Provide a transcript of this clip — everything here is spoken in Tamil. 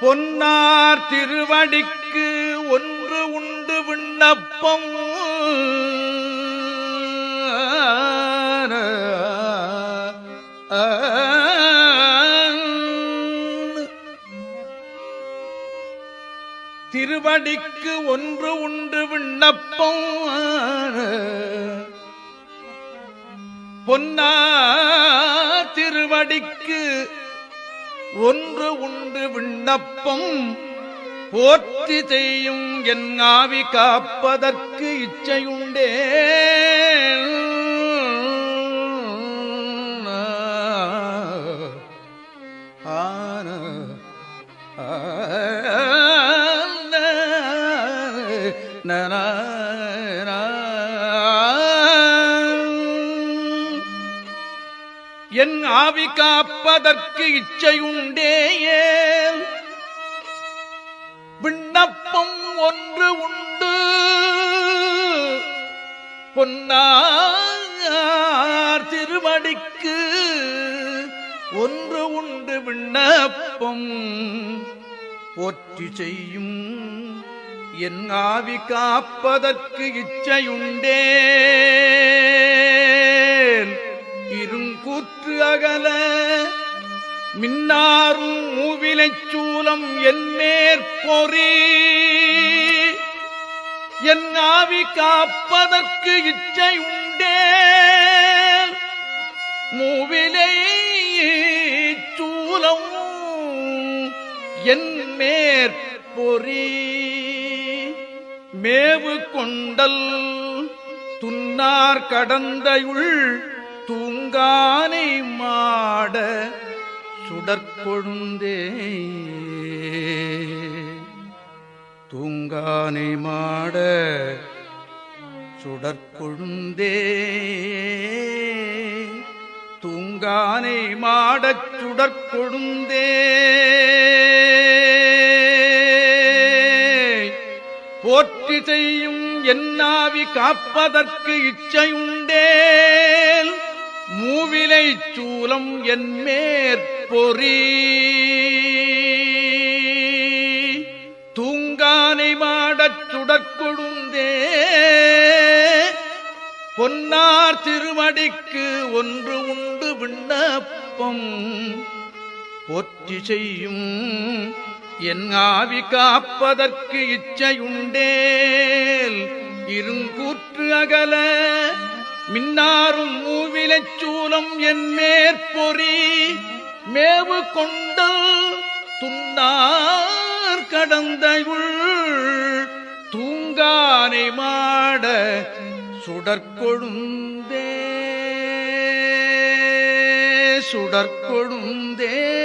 பொன்னார் திருவடிக்கு ஒன்று உண்டு விண்ணப்பம். திருவடிக்கு ஒன்று உண்டு விண்ணப்பம். பொன்னா திருவடிக்கு ஒன்று உண்டு விண்ணப்பம் போற்றி செய்யும் என் ஆவி காப்பதற்கு இச்சையுண்டே ஆன என் ஆவி காப்பதற்கு இச்சையுண்டேயே. விண்ணப்பம் ஒன்று உண்டு. பொன்னார் திருவடிக்கு ஒன்று உண்டு விண்ணப்பம். போற்றி செய்யும் என் ஆவி காப்பதற்கு இச்சையுண்டே. மூவிலைச் சூலம் என் மேற்பொறி என் ஆவி காப்பதற்கு இச்சை உண்டே. மூவிலை சூலம் என் மேற்பொறி மேவு கொண்டல் துன்னார் கடந்தையுள் தூங்கானை சுடற்கொழுந்தே தூங்கானை மாட சுடற்கொழுந்தே. தூங்கானை மாடச் சுடற்கொழுந்தே. போற்றி செய்யும் என்னாவி காப்பதற்கு இச்சையுண்டேல். மூவிலை சூலம் என் பொறி. தூங்கானை மாடச் சுடற்கொழுந்தே. பொன்னார் திருமடிக்கு ஒன்று உண்டு விண்ணப்பம். போற்றி செய்யும் என் ஆவி காப்பதற்கு இச்சையுண்டேல். இருங்கூற்று அகல மின்னாரும் மூவிலைச் சூலம் என் மேற்பொறி. மேவு கொண்ட துன்னார் கடந்தையுள் தூங்கானை மாட சுடற்கொழுந்தே சுடற்கொழுந்தே.